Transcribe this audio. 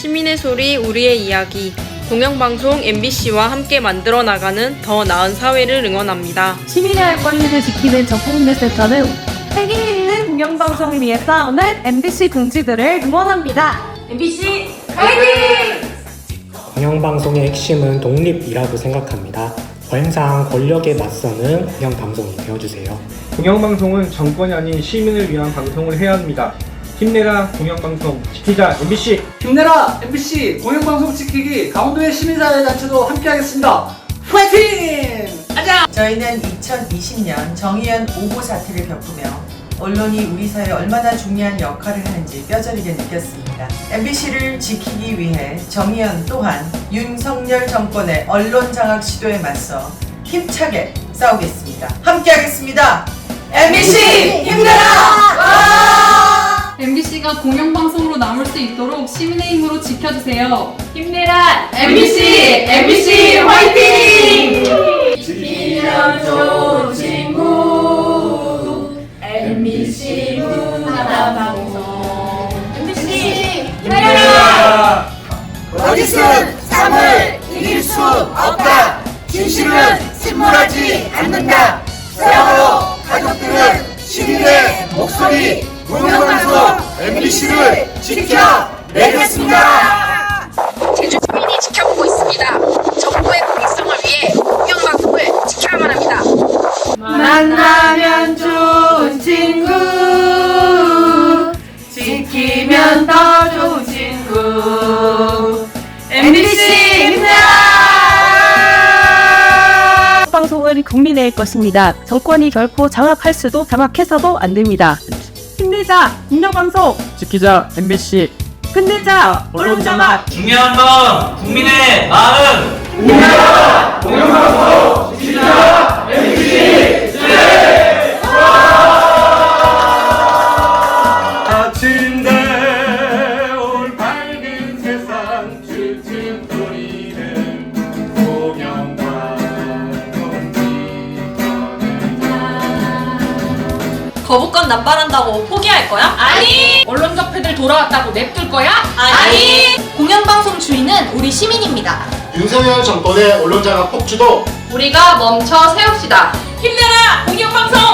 시민의 소리 우리의 이야기 공영방송 MBC와 함께 만들어 나가는 더 나은 사회를 응원합니다. 시민의 할 권리를 지키는 정보공개센터는 세계 있는 공영방송을 위해 싸우는 MBC 동지들을 응원합니다. MBC 화이팅! 공영방송의 핵심은 독립이라고 생각합니다. 권상 권력에 맞서는 공영방송이 되어주세요. 공영방송은 정권이 아닌 시민을 위한 방송을 해야 합니다. 힘내라 공영방송 지키자 MBC 힘내라 MBC 공영방송 지키기 강원도의 시민사회단체도 함께하겠습니다. 파이팅! 저희는 2020년 정의연 5호 사태를 겪으며 언론이 우리 사회에 얼마나 중요한 역할을 하는지 뼈저리게 느꼈습니다. MBC를 지키기 위해 정의연 또한 윤석열 정권의 언론 장악 시도에 맞서 힘차게 싸우겠습니다. 함께하겠습니다. MBC 힘내라! 공영방송으로 남을 수 있도록 시민의 힘으로 지켜주세요. 힘내라! MBC! MBC 화이팅! 지키면 좋은 친구 MBC 문화방송 MBC 힘내라! 거짓은 삶을 이길 수 없다. 진실은 침몰하지 않는다. 사랑으로 가족들은 시민의 목소리 공영방송 MBC를 지켜내겠습니다. 제주 주민이 지켜보고 있습니다. 정부의 공익성을 위해 공영방송을 지켜야만 합니다. 만나면 좋은 친구 지키면 더 좋은 친구 MBC 힘내라 방송은 국민의 것입니다. 정권이 결코 장악할 수도 장악해서도 안 됩니다. 힘내자 공영방송 지키자 MBC 끝내자 언론 장악 중요한 건 국민의 마음. 거부권 남발한다고 포기할 거야? 아니! 언론 적폐들 돌아왔다고 냅둘 거야? 아니! 공영방송 주인은 우리 시민입니다. 윤석열 정권의 언론장악 폭주도 우리가 멈춰 세웁시다. 힘내라! 공영방송!